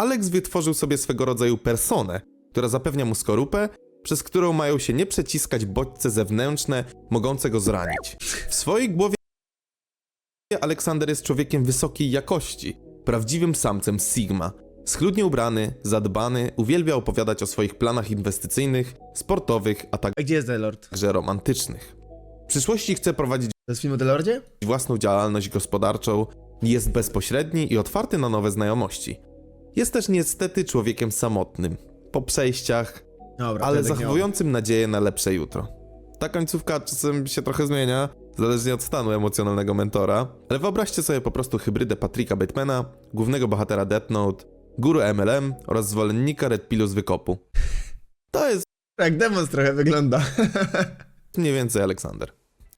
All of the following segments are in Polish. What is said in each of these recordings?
Alex wytworzył sobie swego rodzaju personę, która zapewnia mu skorupę, przez którą mają się nie przeciskać bodźce zewnętrzne, mogące go zranić. W swojej głowie Aleksander jest człowiekiem wysokiej jakości, prawdziwym samcem Sigma. Schludnie ubrany, zadbany, uwielbia opowiadać o swoich planach inwestycyjnych, sportowych, a A gdzie jest Delord? także romantycznych. W przyszłości chce prowadzić To jest film o Delordzie? własną działalność gospodarczą, jest bezpośredni i otwarty na nowe znajomości. Jest też niestety człowiekiem samotnym, po przejściach, Dobra, ale nie zachowującym nadzieję na lepsze jutro. Ta końcówka czasem się trochę zmienia, zależnie od stanu emocjonalnego mentora, ale wyobraźcie sobie po prostu hybrydę Patricka Batemana, głównego bohatera Death Note, guru MLM oraz zwolennika Red Pillu z wykopu. To jest on. Jak demons trochę wygląda. mniej więcej Aleksander.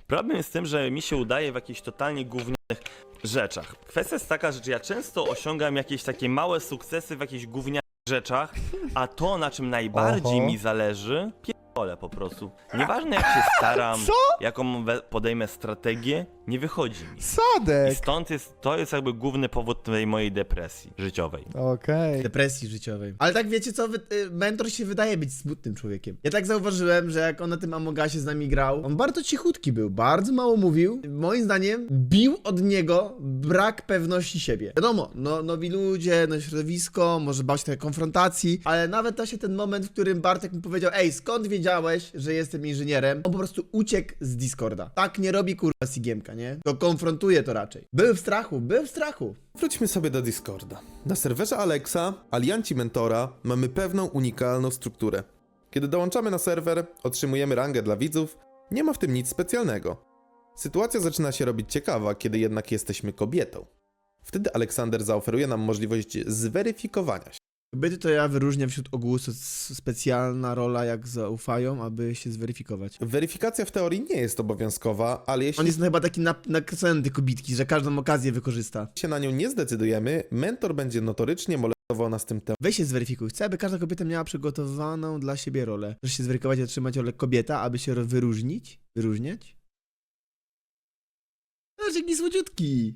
Problem jest w tym, że mi się udaje w jakichś totalnie gównianych rzeczach. Kwestia jest taka, że ja często osiągam jakieś takie małe sukcesy w jakichś gównianych rzeczach, a to, na czym najbardziej Oho. mi zależy, pierdolę po prostu. Nieważne jak się staram, jaką we- podejmę strategię, nie wychodzi mi. I Sadek! stąd jest, to jest jakby główny powód tej mojej depresji życiowej. Okej. Depresji życiowej. Ale tak wiecie co, wy, y, mentor się wydaje być smutnym człowiekiem. Ja tak zauważyłem, że jak on na tym Amogasie z nami grał, on bardzo cichutki był, bardzo mało mówił. Moim zdaniem bił od niego brak pewności siebie. Wiadomo, no, nowi ludzie, no środowisko, może bał się tej konfrontacji, ale nawet to się ten moment, w którym Bartek mu powiedział, ej, skąd wiedziałeś, że jestem inżynierem? On po prostu uciekł z Discorda. Tak nie robi kurwa Sigiemka, nie? To konfrontuje to raczej. Był w strachu, był w strachu. Wróćmy sobie do Discorda. Na serwerze Alexa, alianci mentora, mamy pewną unikalną strukturę. Kiedy dołączamy na serwer, otrzymujemy rangę dla widzów, nie ma w tym nic specjalnego. Sytuacja zaczyna się robić ciekawa, kiedy jednak jesteśmy kobietą. Wtedy Aleksander zaoferuje nam możliwość zweryfikowania się. Kobiety to ja wyróżniam wśród ogółu specjalna rola, jak zaufają, aby się zweryfikować. Weryfikacja w teorii nie jest obowiązkowa, ale jeśli On jest chyba taki na- nakręcony że każdą okazję wykorzysta. się na nią nie zdecydujemy, mentor będzie notorycznie molestował nas tym tematem. Weź się zweryfikuj. Chcę, aby każda kobieta miała przygotowaną dla siebie rolę. Chcesz się zweryfikować i otrzymać rolę kobieta, aby się ro- wyróżnić? Wyróżniać? Zobacz, jaki słodziutki.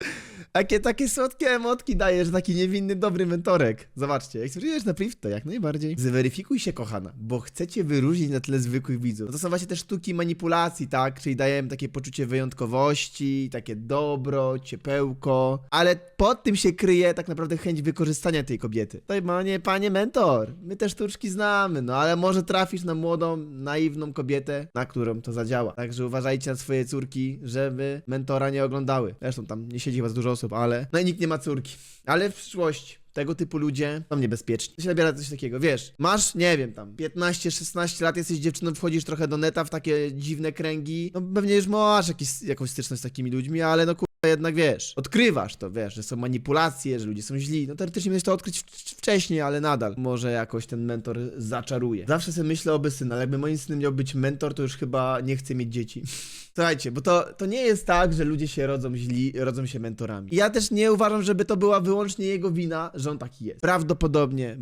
Jakie takie słodkie emotki dajesz, taki niewinny, dobry mentorek. Zobaczcie, jak spojrzysz na priv, to jak najbardziej. Zweryfikuj się, kochana, bo chcecie wyróżnić na tle zwykłych widzów. To są właśnie te sztuki manipulacji, tak? Czyli dajemy takie poczucie wyjątkowości, takie dobro, ciepełko, ale pod tym się kryje tak naprawdę chęć wykorzystania tej kobiety. To panie, panie mentor, my te sztuczki znamy, no ale może trafisz na młodą, naiwną kobietę, na którą to zadziała. Także uważajcie na swoje córki, żeby mentora nie oglądały. Zresztą tam nie siedzi za dużo osób, ale no i nikt nie ma córki. Ale w przyszłości tego typu ludzie są niebezpieczni. To się nabiera coś takiego, wiesz, masz, nie wiem, tam 15-16 lat, jesteś dziewczyną, wchodzisz trochę do neta w takie dziwne kręgi, no pewnie już masz jakiś, jakąś styczność z takimi ludźmi, ale no kurwa jednak wiesz, odkrywasz to, wiesz, że są manipulacje, że ludzie są źli, no teoretycznie miałeś to odkryć wcześniej, ale nadal może jakoś ten mentor zaczaruje. Zawsze sobie myślę o syn, ale jakby moim synem miał być mentor, to już chyba nie chce mieć dzieci. Słuchajcie, bo to, to nie jest tak, że ludzie się rodzą źli, rodzą się mentorami. I ja też nie uważam, żeby to była wyłącznie jego wina, że on taki jest. Prawdopodobnie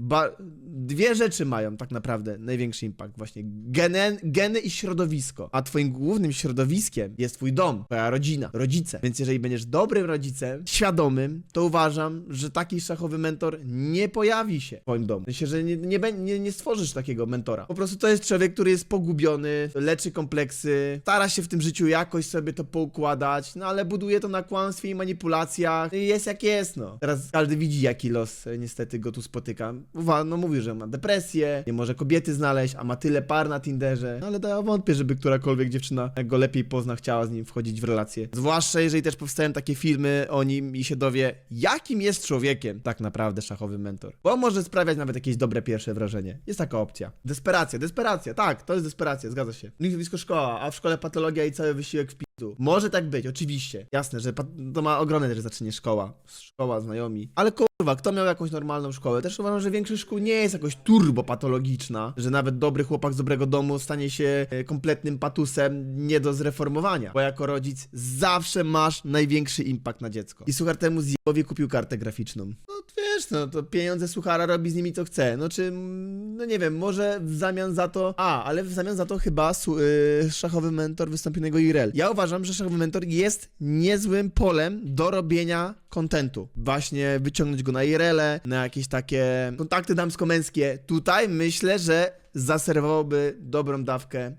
dwie rzeczy mają tak naprawdę największy impact. Właśnie geny, geny i środowisko. A twoim głównym środowiskiem jest twój dom, twoja rodzina, rodzice. Więc jeżeli będziesz dobrym rodzicem, świadomym, to uważam, że taki szachowy mentor nie pojawi się w twoim domu. Sensie, że nie, nie, nie, nie stworzysz takiego mentora. Po prostu to jest człowiek, który jest pogubiony, leczy kompleksy, stara się w tym życiu jakoś sobie to poukładać, no ale buduje to na kłamstwie i manipulacjach. Jest jak jest, no. Teraz każdy widzi, jaki los e, niestety go tu spotyka. Uwa, no mówi, że ma depresję, nie może kobiety znaleźć, a ma tyle par na Tinderze. No ale to ja wątpię, żeby którakolwiek dziewczyna, jak go lepiej pozna, chciała z nim wchodzić w relację. Zwłaszcza jeżeli też powstają takie filmy o nim i się dowie, jakim jest człowiekiem tak naprawdę szachowy mentor. Bo może sprawiać nawet jakieś dobre pierwsze wrażenie. Jest taka opcja. Desperacja, desperacja, tak, to jest desperacja, zgadza się. Blisko szkoła, a w szkole patologia i cały wysiłek w pizdu. Może tak być, oczywiście. Jasne, że to ma ogromne też zacznie szkoła. Szkoła, znajomi. Ale kurwa, kto miał jakąś normalną szkołę? Też uważam, że większość szkół nie jest jakoś turbopatologiczna, że nawet dobry chłopak z dobrego domu stanie się e, kompletnym patusem nie do zreformowania. Bo jako rodzic zawsze masz największy impact na dziecko. I słuchaj temu zjebowie kupił kartę graficzną. No wiesz, no to pieniądze Suchara robi z nimi co chce. No czy, mm, no nie wiem, może w zamian za to... A, ale w zamian za to chyba su, y, szachowy mentor jego IRL. Ja uważam, że szachowy mentor jest niezłym polem do robienia kontentu. Właśnie wyciągnąć go na IRL, na jakieś takie kontakty damsko-męskie. Tutaj myślę, że zaserwowałby dobrą dawkę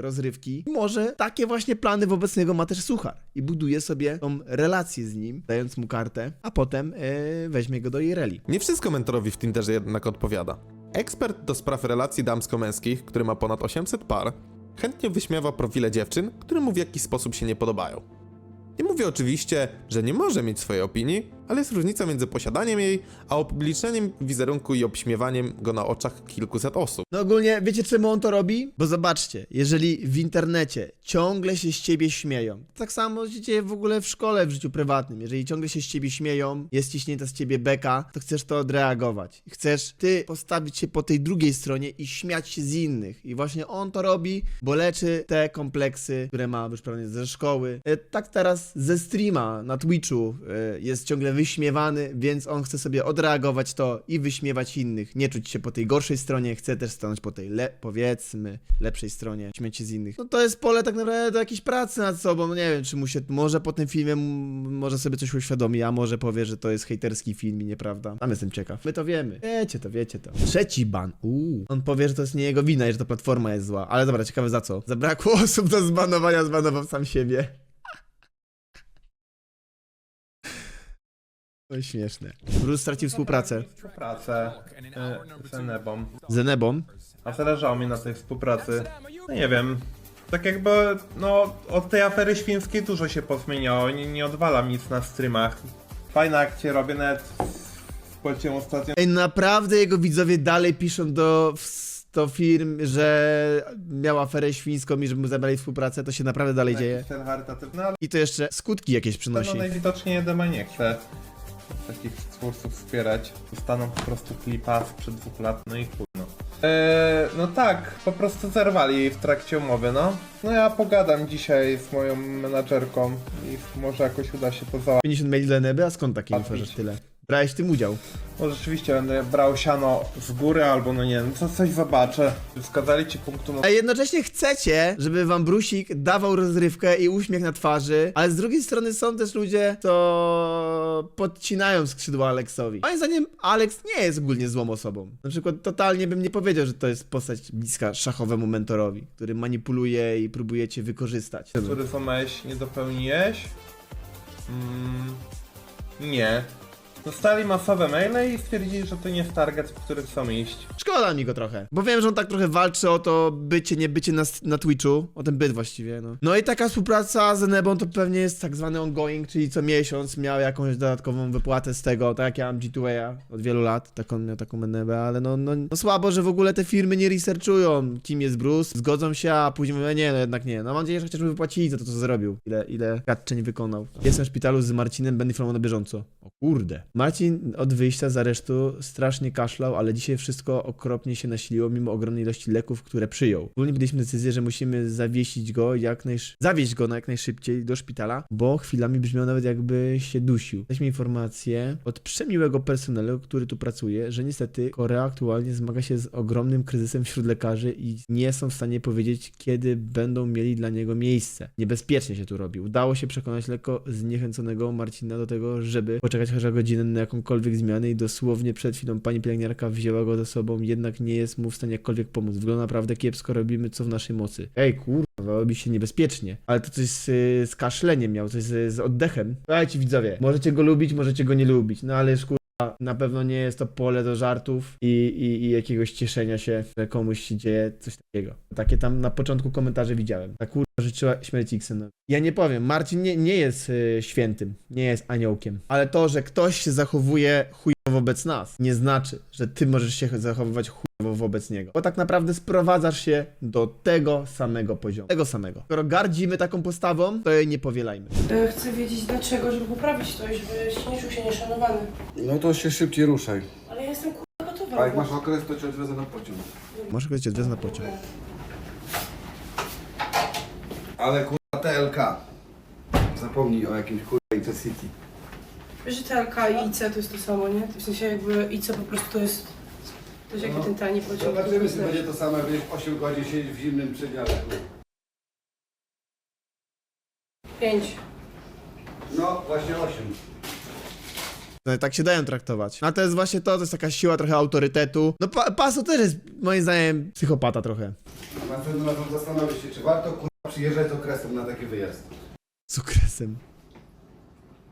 rozrywki. Może takie właśnie plany wobec niego ma też Suchar i buduje sobie tą relację z nim, dając mu kartę, a potem e, weźmie go do Ireli. Nie wszystko mentorowi w Tinderze jednak odpowiada. Ekspert do spraw relacji damsko-męskich, który ma ponad 800 par, chętnie wyśmiewa profile dziewczyn, które mu w jakiś sposób się nie podobają. Nie mówię oczywiście, że nie może mieć swojej opinii, ale jest różnica między posiadaniem jej, a upublicznieniem wizerunku i obśmiewaniem go na oczach kilkuset osób. No ogólnie, wiecie czemu on to robi? Bo zobaczcie, jeżeli w internecie ciągle się z ciebie śmieją, tak samo się dzieje w ogóle w szkole, w życiu prywatnym, jeżeli ciągle się z ciebie śmieją, jest ciśnięta z ciebie beka, to chcesz to odreagować. Chcesz ty postawić się po tej drugiej stronie i śmiać się z innych. I właśnie on to robi, bo leczy te kompleksy, które ma pewnie ze szkoły. E, Tak teraz ze streama na Twitchu e, jest ciągle wyśmiewany, więc on chce sobie odreagować to i wyśmiewać innych. Nie czuć się po tej gorszej stronie, chce też stanąć po tej, le- powiedzmy, lepszej stronie, śmiać się z innych. No to jest pole tak naprawdę do jakiejś pracy nad sobą. No nie wiem, czy mu się, może po tym filmie może sobie coś uświadomi, a może powie, że to jest hejterski film i nieprawda. Tam jestem ciekaw. My to wiemy. Wiecie to, wiecie to. Trzeci ban. Uuu. On powie, że to jest nie jego wina i że to platforma jest zła. Ale dobra, ciekawe za co. Zabrakło osób do zbanowania, zbanował sam siebie. To śmieszne. Bruce stracił współpracę Współpracę y, z Enebą. z Enebą. A zależało mi na tej współpracy. No nie wiem. Tak jakby, no, od tej afery świńskiej dużo się pozmieniało. Nie, nie odwalam nic na streamach. Fajne akcje robię, nawet wpłaciłem ostatnio Ej, naprawdę jego widzowie dalej piszą do, w- do firm, że miał aferę świńską i żeby mu zabrali współpracę, to się naprawdę dalej dzieje. jakiś cel charytatywny, ale I to jeszcze skutki jakieś no, przynosi. najwidoczniej Edema nie chce takich sposób wspierać. Dostaną po prostu klipa sprzed dwóch lat, no i chuj, no. Eee, no tak, po prostu zerwali w trakcie umowy, no. No ja pogadam dzisiaj z moją menadżerką i może jakoś uda się to załatwić. 50 maili dla Eneby, a skąd takie info, że tyle? Brałeś w tym udział. Może rzeczywiście będę brał siano z góry albo no nie wiem, co, coś zobaczę. Wskazali ci punktu A jednocześnie chcecie, żeby wam Brusik dawał rozrywkę i uśmiech na twarzy, ale z drugiej strony są też ludzie, co podcinają skrzydła Aleksowi. Moim zdaniem Alex nie jest ogólnie złą osobą. Na przykład totalnie bym nie powiedział, że to jest postać bliska szachowemu mentorowi, który manipuluje i próbuje cię wykorzystać. który złamałeś, nie dopełniłeś? Mm, nie. Dostali masowe maile i stwierdzili, że to nie jest target, w który chcą iść. Szkoda mi go trochę, bo wiem, że on tak trochę walczy o to bycie, nie bycie na, na Twitchu, o ten byt właściwie, no. No i taka współpraca z Enebą to pewnie jest tak zwany ongoing, czyli co miesiąc miał jakąś dodatkową wypłatę z tego, tak jak ja mam G2A od wielu lat, taką miał taką Enebę, ale no, no, no słabo, że w ogóle te firmy nie researchują, kim jest Bruce, zgodzą się, a później mówią, nie, no jednak nie, no mam nadzieję, że chociaż wypłacili za to, co zrobił, ile, ile świadczeń wykonał. Jestem w szpitalu z Marcinem, będę informował na bieżąco. O kurde. Marcin od wyjścia z aresztu strasznie kaszlał, ale dzisiaj wszystko okropnie się nasiliło, mimo ogromnej ilości leków, które przyjął. Ogólnie podjęliśmy decyzję, że musimy zawiesić go jak najsz... zawieźć go na jak najszybciej do szpitala, bo chwilami brzmiał nawet jakby się dusił. Daliśmy informację od przemiłego personelu, który tu pracuje, że niestety Korea aktualnie zmaga się z ogromnym kryzysem wśród lekarzy i nie są w stanie powiedzieć, kiedy będą mieli dla niego miejsce. Niebezpiecznie się tu robi. Udało się przekonać lekko zniechęconego Marcina do tego, żeby poczekać chociaż godzinę na jakąkolwiek zmianę i dosłownie przed chwilą pani pielęgniarka wzięła go ze sobą, jednak nie jest mu w stanie jakkolwiek pomóc. Wygląda naprawdę kiepsko, robimy co w naszej mocy. Ej, kurwa, robi się niebezpiecznie. Ale to coś z, z kaszleniem miał, coś z, z oddechem. Słuchajcie widzowie, możecie go lubić, możecie go nie lubić, no ale kurwa, na pewno nie jest to pole do żartów i, i, i jakiegoś cieszenia się, że komuś się dzieje coś takiego. Takie tam na początku komentarze widziałem. Ta kurwa życzyła śmierci Xenowi. Ja nie powiem, Marcin nie, nie jest y, świętym, nie jest aniołkiem, ale to, że ktoś się zachowuje chujowo wobec nas, nie znaczy, że ty możesz się zachowywać chujowo wobec niego. Bo tak naprawdę sprowadzasz się do tego samego poziomu. Tego samego. Skoro gardzimy taką postawą, to jej nie powielajmy. E, Chcę wiedzieć dlaczego, żeby poprawić to i żebyś nie czuł się nieszanowany. No to się szybciej ruszaj. Ale ja jestem kurwa gotowa. A jak masz okres, to cię odwiozę na pociąg. Może ktoś cię odwiez na pociąg. Ale kurwa TLK. Zapomnij o jakimś kurwa Intercity. Wiesz, że TLK i IC to jest to samo, nie? W sensie jakby IC po prostu to jest... To jest jakby ten tani pociąg. Zobaczymy, czy będzie to samo, jak będziesz 8 godzin siedzieć w zimnym przedziale. Pięć. No, właśnie 8. No i tak się dają traktować. No to jest właśnie to, to jest taka siła trochę autorytetu. No pa Paso też jest moim zdaniem psychopata trochę. Na pewno na to zastanowić się, czy warto przyjeżdżać z okresem na taki wyjazd. Z okresem.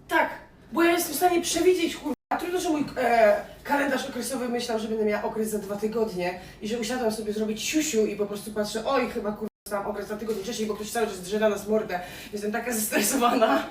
Tak, bo ja jestem w stanie przewidzieć, kurwa, a trudno, że mój e, kalendarz okresowy myślał, że będę miała okres za dwa tygodnie i że usiadłam sobie zrobić siusiu i po prostu patrzę, oj, chyba kurwa dostałam okres dwa tygodnie wcześniej, bo ktoś cały czas drze na nas mordę. Jestem taka zestresowana.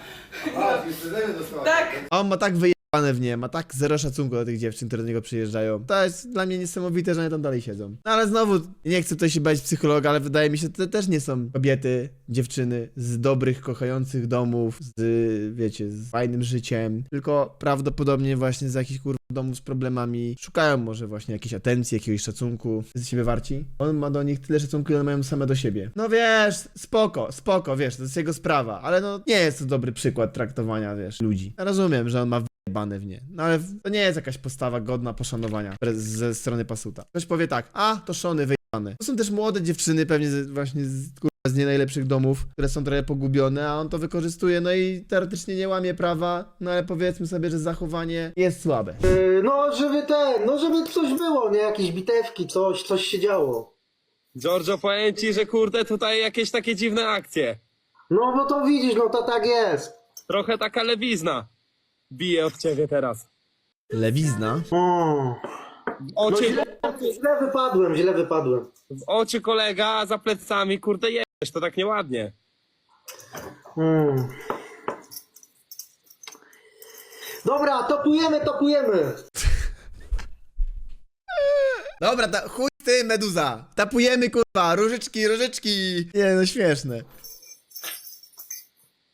A, już dostałaś. Tak. A on ma tak wyjebane w nie, ma tak zero szacunku do tych dziewczyn, które do niego przyjeżdżają. To jest dla mnie niesamowite, że one tam dalej siedzą. No ale znowu, nie chcę tutaj się bać psychologa, ale wydaje mi się, że to też nie są kobiety, dziewczyny z dobrych, kochających domów, z, wiecie, z fajnym życiem, tylko prawdopodobnie właśnie z jakichś kur... domów z problemami. Szukają może właśnie jakiejś atencji, jakiegoś szacunku. Z siebie warci. On ma do nich tyle szacunku, ile mają same do siebie. No wiesz, spoko, spoko, wiesz, to jest jego sprawa, ale no nie jest to dobry przykład traktowania, wiesz, ludzi. Rozumiem, że on ma wyjebane w nie, no ale to nie jest jakaś postawa godna poszanowania ze strony Pasuta. Ktoś powie tak, a, to szony wyjebane. To są też młode dziewczyny, pewnie z, właśnie z, kurwa, z nie najlepszych domów, które są trochę pogubione, a on to wykorzystuje, no i teoretycznie nie łamie prawa, no ale powiedzmy sobie, że zachowanie jest słabe. Yy, No, żeby ten, no żeby coś było, nie? Jakieś bitewki, coś, coś się działo. Giorgio, powiem ci, że kurde, tutaj jakieś takie dziwne akcje. No, bo to widzisz, no to tak jest. Trochę taka lewizna bije od ciebie teraz. Lewizna? O, W no oczy, źle, źle wypadłem, źle wypadłem. w oczy kolega, a za plecami, kurde, jesz, to tak nieładnie. Hmm. Dobra, topujemy, topujemy. Dobra, ta, chuj ty, meduza! Tapujemy, kurwa, różyczki, różyczki! Nie, no śmieszne.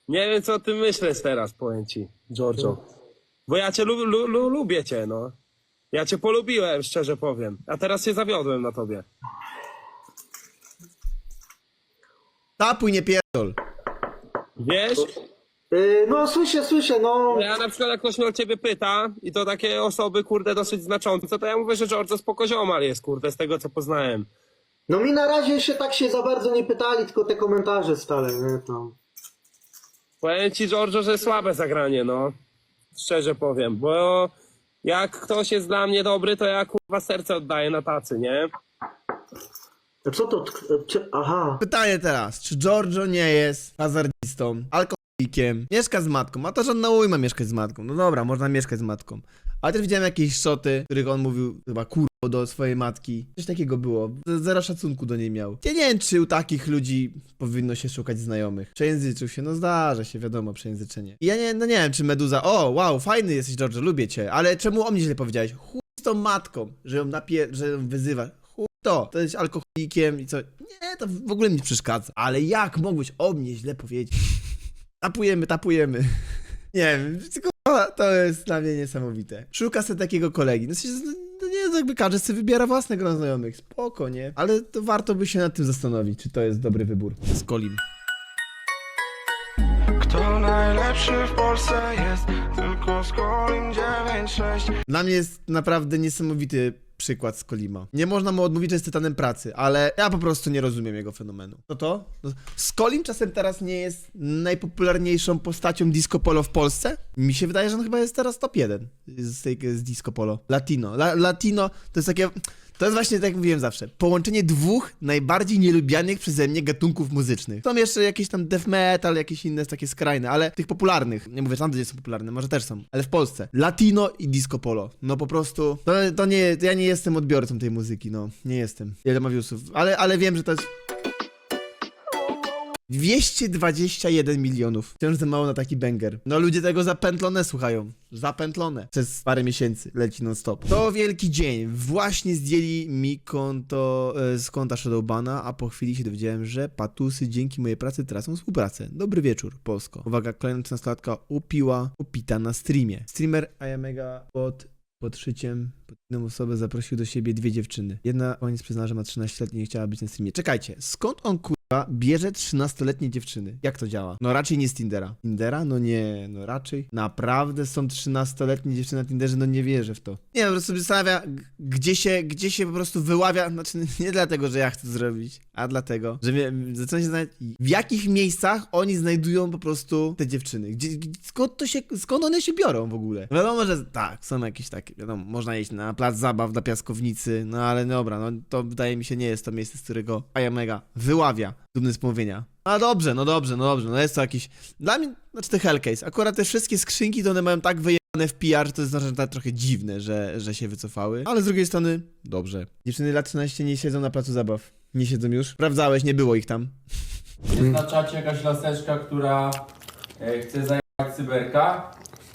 Nie wiem, co o tym myśleć teraz, powiem ci, Giorgio. Bo ja cię lu, lu, lu, lubię cię, no. Ja cię polubiłem, szczerze powiem. A teraz się zawiodłem na tobie. Tapuj, nie pierdol. Wiesz? Yy, no, słyszę, słyszę, no. Ja na przykład jak ktoś mnie o ciebie pyta i to takie osoby, kurde, dosyć znaczące, to ja mówię, że Giorgio spoko ziomal jest, kurde, z tego co poznałem. No mi na razie się tak się za bardzo nie pytali, tylko te komentarze stale, nie? Tam. Powiem ci, Giorgio, że słabe zagranie, no. Szczerze powiem, bo jak ktoś jest dla mnie dobry, to ja kurwa serce oddaję na tacy, nie? A co to? tk- cie- Aha. Pytanie teraz, czy Giorgio nie jest hazardzistą, alkoholikiem, mieszka z matką, a to żadna ujma mieszkać z matką, no dobra, można mieszkać z matką. Ale też widziałem jakieś szoty, w których on mówił chyba do swojej matki. Coś takiego było. Z- szacunku do niej miał. Ja nie wiem, czy u takich ludzi powinno się szukać znajomych. Przejęzyczył się, no zdarza się, wiadomo, przejęzyczenie. I ja nie, no nie wiem, czy Meduza, o, wow, fajny jesteś, Giorgio, lubię cię, ale czemu o mnie źle powiedziałeś? Chuj z tą matką, że ją napie, że ją wyzywa. Chuj to, to jest alkoholikiem i co? Nie, to w ogóle mi przeszkadza. Ale jak mogłeś o mnie źle powiedzieć? Tapujemy, tapujemy. Nie wiem, tylko to jest dla mnie niesamowite. Szuka sobie takiego kolegi. No, sensie, no, nie, no jakby każdy sobie wybiera własne grono znajomych. Spoko, nie? Ale to warto by się nad tym zastanowić, czy to jest dobry wybór. Z Kolim. Kto najlepszy w Polsce jest Tylko z Kolim 9-6 Dla mnie jest naprawdę niesamowity przykład z Kolima. Nie można mu odmówić, że jest tytanem pracy, ale ja po prostu nie rozumiem jego fenomenu. To? No, Skolim czasem teraz nie jest najpopularniejszą postacią disco polo w Polsce? Mi się wydaje, że on chyba jest teraz top 1 z, z disco polo. Latino. La, latino to jest takie... To jest właśnie tak jak mówiłem zawsze. Połączenie dwóch najbardziej nielubianych przeze mnie gatunków muzycznych. Są jeszcze jakieś tam death metal, jakieś inne takie skrajne, ale tych popularnych. Nie mówię, tam gdzie są popularne, może też są. Ale w Polsce. Latino i disco polo. No po prostu. To, to nie, ja nie jestem odbiorcą tej muzyki, no. Nie jestem. Ile ma viewsów. Ale, ale wiem, że to jest. 221 milionów. Wciąż za mało na taki banger. No ludzie tego zapętlone słuchają. Zapętlone. Przez parę miesięcy leci non stop. To wielki dzień. Właśnie zdjęli mi konto e, z konta Shadowbana, a po chwili się dowiedziałem, że patusy dzięki mojej pracy tracą współpracę. Dobry wieczór, Polsko. Uwaga, kolejna 13-latka upiła, upita na streamie. Streamer Ayamega pod pod szyciem pod inną osobę zaprosił do siebie dwie dziewczyny. Jedna koniec przyznała, że ma 13 lat i nie chciała być na streamie. Czekajcie, skąd on kur... bierze 13-letnie dziewczyny. Jak to działa? No raczej nie z Tindera. Tindera? No nie, no raczej. Naprawdę są 13-letnie dziewczyny na Tinderze? No nie wierzę w to. Nie, po prostu zastanawia, gdzie się, gdzie się po prostu wyławia, znaczy nie dlatego, że ja chcę zrobić, a dlatego, że zaczyna się zastanawiać, w jakich miejscach oni znajdują po prostu te dziewczyny. Gdzie, skąd to się, skąd one się biorą w ogóle? Wiadomo, że tak, są jakieś takie, wiadomo, można iść na plac zabaw dla piaskownicy, no ale dobra, no to wydaje mi się nie jest to miejsce, z którego Ayamega wyławia dumny z pomówienia. No dobrze, no dobrze, no dobrze, no jest to jakiś, dla mnie, znaczy to Hellcase, akurat te wszystkie skrzynki to one mają tak wyjebane w PR, że to jest znaczy, trochę dziwne, że, że się wycofały, ale z drugiej strony, dobrze. Dziewczyny lat 13 nie siedzą na placu zabaw. Nie siedzą już? Sprawdzałeś, nie było ich tam. Jest na czacie jakaś laseczka, która e, chce zajmować cyberka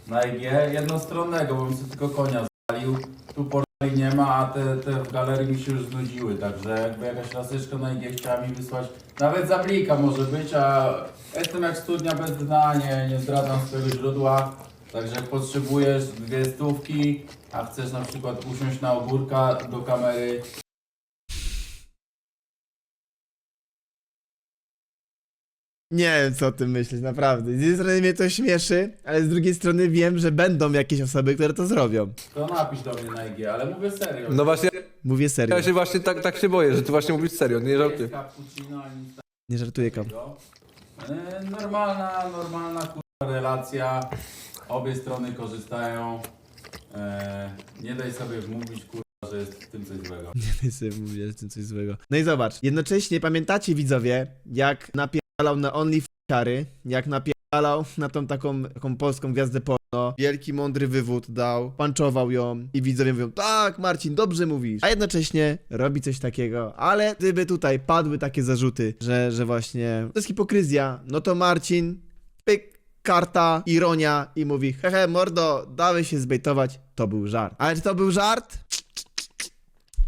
na IG jednostronnego, bo mi się tylko konia zwalił. Tu portali nie ma, a te, te w galerii mi się już znudziły, także jakby jakaś laseczka na IG chciała mi wysłać, nawet za blika może być, a jestem jak studnia bez dna, nie, nie zdradzam swojego źródła. Także jak potrzebujesz dwie stówki, a chcesz na przykład usiąść na ogórka do kamery, Nie wiem, co o tym myśleć, naprawdę. Z jednej strony mnie to śmieszy, ale z drugiej strony wiem, że będą jakieś osoby, które to zrobią. to napisz do mnie na IG, ale mówię serio. No właśnie, Mówię serio. ja się właśnie tak, tak się boję, że ty właśnie mówisz serio, nie jest cappuccino ani nic Nie żartuję, kam. takiego. E, Normalna, normalna kurwa relacja. Obie strony korzystają. E, nie daj sobie wmówić kurwa, że jest w tym coś złego. Nie sobie mówię, że tym coś złego. No i zobacz, jednocześnie pamiętacie widzowie, jak napierdalał na OnlyFans, jak napierdalał na tą taką, taką polską gwiazdę porno, wielki mądry wywód dał, panczował ją i widzowie mówią, tak Marcin, dobrze mówisz, a jednocześnie robi coś takiego, ale gdyby tutaj padły takie zarzuty, że, że właśnie to jest hipokryzja, no to Marcin, pyk, karta, ironia i mówi, hehe mordo, dałeś się zbejtować, to był żart. Ale czy to był żart?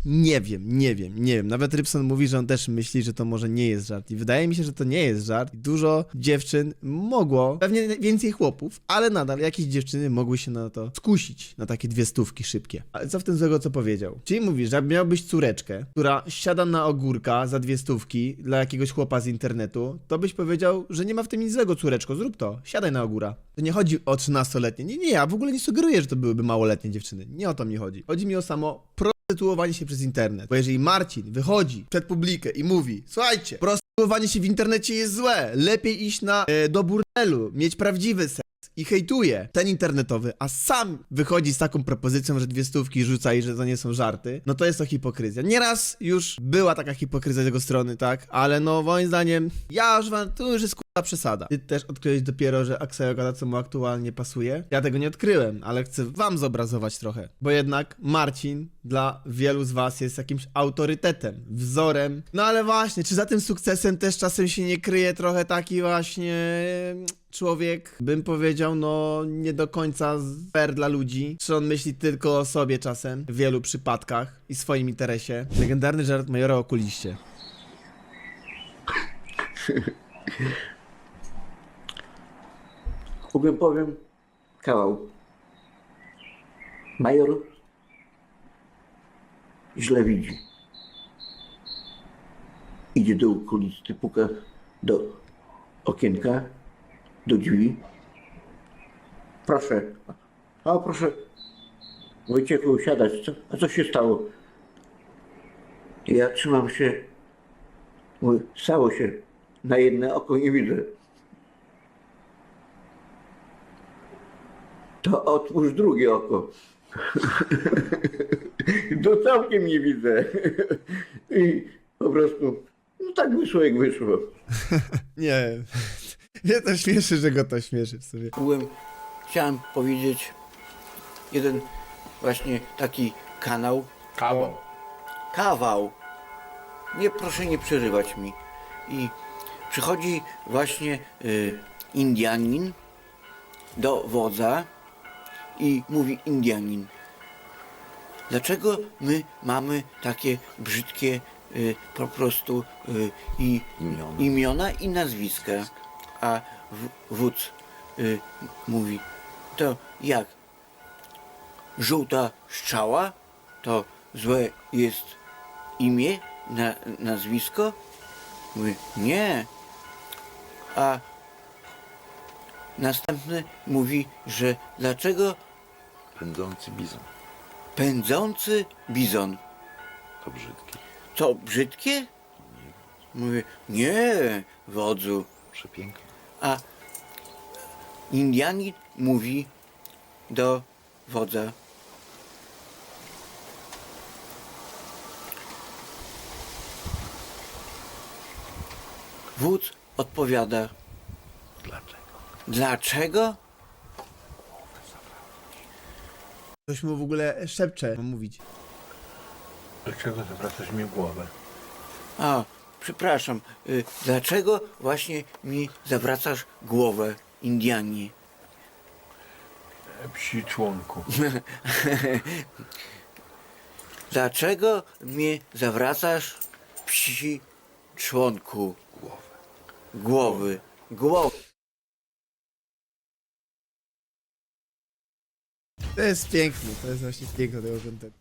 Nie wiem, nie wiem, nie wiem. Nawet Rybson mówi, że on też myśli, że to może nie jest żart. I wydaje mi się, że to nie jest żart. Dużo dziewczyn mogło, pewnie więcej chłopów, ale nadal jakieś dziewczyny mogły się na to skusić, na takie dwie stówki szybkie. Ale co w tym złego, co powiedział? Czyli mówisz, że miałbyś córeczkę, która siada na ogórka za dwie stówki dla jakiegoś chłopa z internetu, to byś powiedział, że nie ma w tym nic złego, córeczko, zrób to, siadaj na ogóra. To nie chodzi o 13-letnie. Nie, nie, ja w ogóle nie sugeruję, że to byłyby małoletnie dziewczyny. Nie o to mi chodzi. Chodzi mi o samo prostytuowanie się przez internet. Bo jeżeli Marcin wychodzi przed publikę i mówi, słuchajcie, prostytuowanie się w internecie jest złe, lepiej iść na e, do burdelu, mieć prawdziwy seks i hejtuje ten internetowy, a sam wychodzi z taką propozycją, że dwie stówki rzuca i że to nie są żarty, no to jest to hipokryzja. Nieraz już była taka hipokryzja z jego strony, tak? Ale no moim zdaniem, ja już wam, to już jest kurwa przesada. Ty też odkryłeś dopiero, że Axel gada co mu aktualnie pasuje? Ja tego nie odkryłem, ale chcę wam zobrazować trochę. Bo jednak Marcin dla wielu z was jest jakimś autorytetem, wzorem. No ale właśnie, czy za tym sukcesem też czasem się nie kryje trochę taki właśnie mm, człowiek, bym powiedział, no nie do końca fair dla ludzi? Czy on myśli tylko o sobie czasem, w wielu przypadkach i swoim interesie? Legendarny żart Majora o okuliście. Powiem, powiem kawał. Major źle widzi. Idzie do okulisty, puka do okienka, do drzwi. Proszę. A proszę. Wojciechu, siadać. Co, a co się stało? Ja trzymam się. Mówię, Stało się. Na jedno oko nie widzę. To otwórz drugie oko. To całkiem nie widzę. I po prostu, no tak wyszło jak wyszło. Nie, mnie to śmieszy, że go to śmieszy w sobie. Byłem, chciałem powiedzieć, jeden właśnie taki kanał. Kawał. Kawał. Nie, proszę nie przerywać mi. I przychodzi właśnie y, Indianin do wodza i mówi Indianin. Dlaczego my mamy takie brzydkie y, po prostu y, i, imiona. i nazwiska? A w, wódz y, mówi, to jak? Żółta strzała to złe jest imię, na, nazwisko? Mówi, nie. A następny mówi, że dlaczego Pędzący bizon. pędzący bizon? To brzydki. Co, brzydkie? Mówię, nie, wodzu. Przepiękny. A Indianin mówi do wodza. Wódz odpowiada. Dlaczego? Dlaczego? Ktoś mu w ogóle szepcze, mówić. Dlaczego zawracasz mi głowę? A, przepraszam, y, dlaczego właśnie mi zawracasz głowę, Indianie? Psi członku. Dlaczego mnie zawracasz psi członku? Głowę. Głowy. Głowy. To jest piękne, to jest właśnie piękno tego kontentu.